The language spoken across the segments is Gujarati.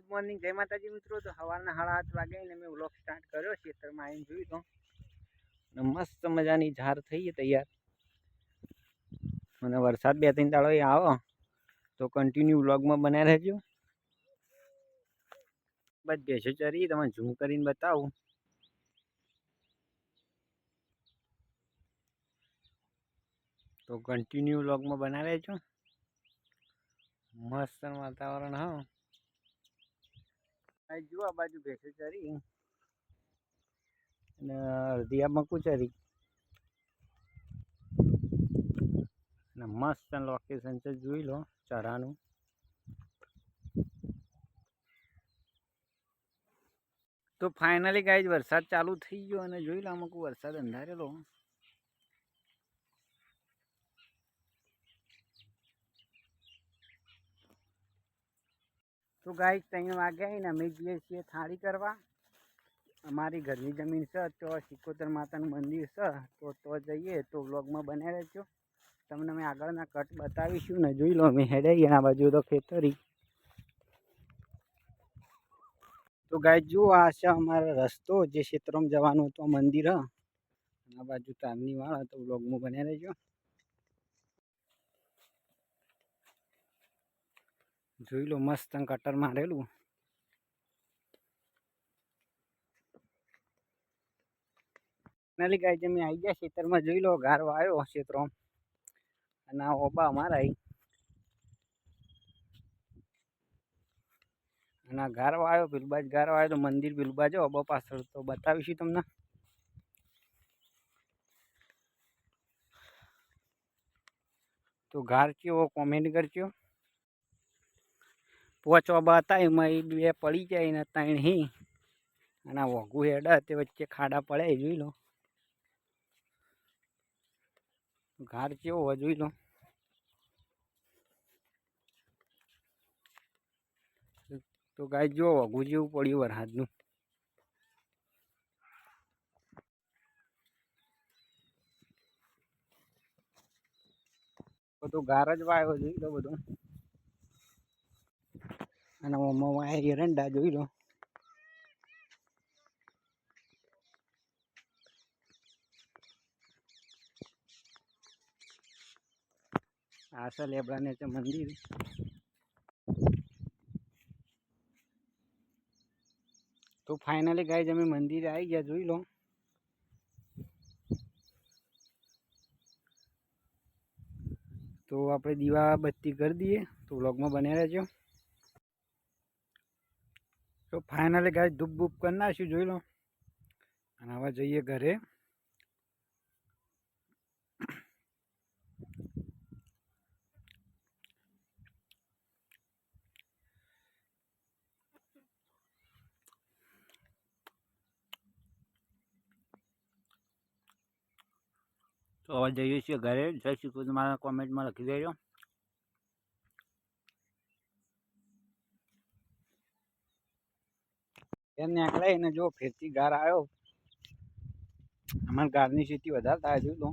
ગુડ મોર્નિંગ જય માતાજી મિત્રો. તો સવારના સાડા આઠ વાગે ને મેં વ્લોગ સ્ટાર્ટ કર્યો. ખેતરમાં આવીને જોયું તો. ને મસ્ત મજાની ઝાર થઈ છે તૈયાર. અને વરસાદ બે ત્રણ દાડો આવો. તો કન્ટિન્યુ વ્લોગમાં બન્યા રહેજો. બસ ભેંસો ચરી. તમે ઝૂમ કરીને બતાવું. તો કન્ટિન્યુ વ્લોગમાં બનાવી રહેજો. મસ્ત વાતાવરણ, હા. આ જુઓ આ બાજુ ભેંસો ચરી અને અડધી આ મકુ ચરી અને મસ્ત લોકેશન છે, જોઈ લો ચરાનું તો ફાઇનલી જ વરસાદ ચાલુ થઈ ગયો અને જોઈ લો અમુક વરસાદ અંધારેલો. તો ગાય ત્રણ વાગ્યા આવીને અમે જઈએ છીએ થાળી કરવા. અમારી ઘરની જમીન છે, તો સિકોતર માતાનું મંદિર છે, તો તો જઈએ, તો વ્લોગમાં બન્યા રહેજો. તમને અમે આગળના કટ બતાવીશું ને જોઈ લો, અમે હેડાઈ એના બાજુ તો ખેતરી. તો ગાય જુઓ, આ છે અમારો રસ્તો, જે ક્ષેત્રમાં જવાનું હતું મંદિર. આ બાજુ તારની વાળા, તો વ્લોગમાં બન્યા રહેજો. જોઈ લો મસ્ત કટર મારેલું. નાલી ગાય જમી આવી ગયા ખેતરમાં, જોઈ લો ગારો આવ્યો ખેતરો અને આ ઓબા અમારા. અને આ ગારો આવ્યો, ભીલબાજ ગારો આવ્યો, તો મંદિર ભીલબાજ ઓબા પાછળ. તો બતાવીશું તમને. તો ઘાર કેવો કોમેન્ટ કરજો. ઓબા હતા એમાં એ બે પડી જાય ને ત્રણ હી. અને વઘુ હેડા તે વચ્ચે ખાડા પડે જોઈ લો. ઘાર કેવો હોય જોઈ લો. તો ગાય જો વઘુ જેવું પડ્યું વરસાદનું. બધું ગાર જ વાયો જોઈ લો બધું. અને ઓમાં વાય એરંડા જોઈ લો આ છે લેબડાને છે મંદિર તો ફાઇનલી ગાય અમે મંદિરે આવી ગયા જોઈ લો તો આપણે દીવા બત્તી કરી દઈએ તો વ્લોગમાં બન્યા રહેજો તો ફાઇનલી ગાય ધૂપ બૂપ કરી નાખ્યું, જોઈ લો. અને હવે જઈએ ઘરે. તો હવે જઈએ છીએ ઘરે. જય શ્રી કૃષ્ણ. મારા કોમેન્ટમાં લખી દેજો. એમ નીકળાય લઈને જો ફેરથી ગાર આવ્યો અમારે ગારની સ્થિતિ વધારે થાય જોઈ લો.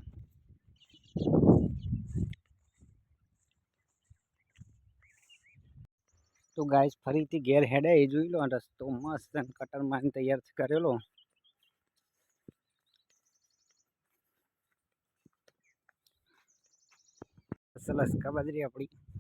તો ગાય ફરીથી ઘેર હેડે, એ જોઈ લો રસ્તો મસ્ત કટર મારીને તૈયાર કરેલો. અસલ અસકા બાજરી આપણી